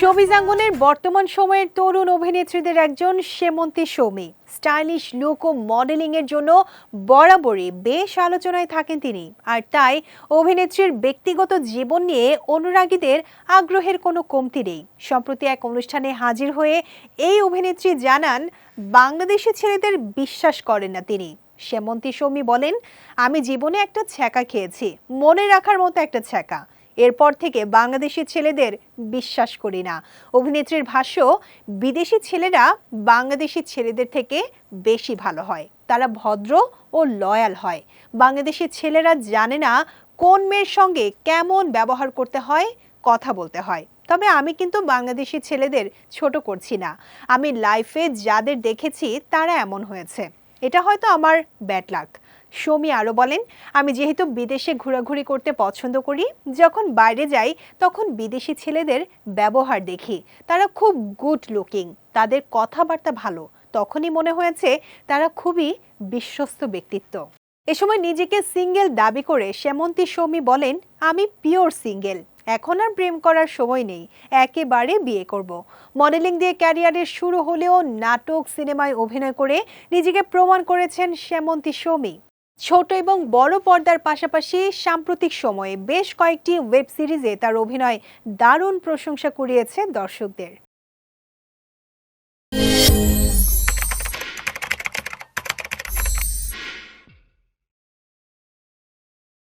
শোবিজাঙ্গনের বর্তমান সময়ের তরুণ অভিনেত্রীদের একজন সেমন্তী সৌমি। স্টাইলিশ লুক ও মডেলিং এর জন্য বরাবরই বেশ আলোচনায় থাকেন তিনি। আর তাই অভিনেত্রীর ব্যক্তিগত জীবন নিয়ে অনুরাগীদের আগ্রহের কোনো কমতি নেই। সম্প্রতি এক অনুষ্ঠানে হাজির হয়ে এই অভিনেত্রী জানান, বাংলাদেশি ছেলেদের বিশ্বাস করেন না তিনি। সেমন্তী সৌমি বলেন, আমি জীবনে একটা ছ্যাঁকা খেয়েছি। মনে রাখার মতো একটা ছ্যাঁকা। এরপর থেকে বাংলাদেশি ছেলেদের বিশ্বাস করি না। অভিনেত্রীর ভাষ্য, বিদেশি ছেলেরা বাংলাদেশি ছেলেদের থেকে বেশি ভালো হয়। তারা ভদ্র ও লয়াল হয়। বাংলাদেশি ছেলেরা জানে না কোন মেয়ের সঙ্গে কেমন ব্যবহার করতে হয়, কথা বলতে হয়। তবে আমি কিন্তু বাংলাদেশি ছেলেদের ছোট করছি না। আমি লাইফে যাদের দেখেছি তারা এমন হয়েছে। এটা হয়তো আমার ব্যাড লাক সৌমি আরও বলেন, আমি যেহেতু বিদেশে ঘোরাঘুরি করতে পছন্দ করি, যখন বাইরে যাই, তখন বিদেশি ছেলেদের ব্যবহার দেখি। তারা খুব গুড লুকিং, তাদের কথাবার্তা ভালো। তখনই মনে হয়েছে তারা খুবই বিশ্বস্ত ব্যক্তিত্ব। এ সময় নিজেকে সিঙ্গেল দাবি করে সেমন্তী সৌমি বলেন, আমি পিওর সিঙ্গেল, এখন আর প্রেম করার সময় নেই, একেবারে বিয়ে করব। মডেলিং দিয়ে ক্যারিয়ারের শুরু হলেও নাটক, সিনেমায় অভিনয় করে নিজেকে প্রমাণ করেছেন সেমন্তী সৌমি। ছোট এবং বড় পর্দার পাশাপাশি সাম্প্রতিক সময়ে বেশ কয়েকটি ওয়েব সিরিজে তার অভিনয় দারুণ প্রশংসা কুড়িয়েছে দর্শকদের।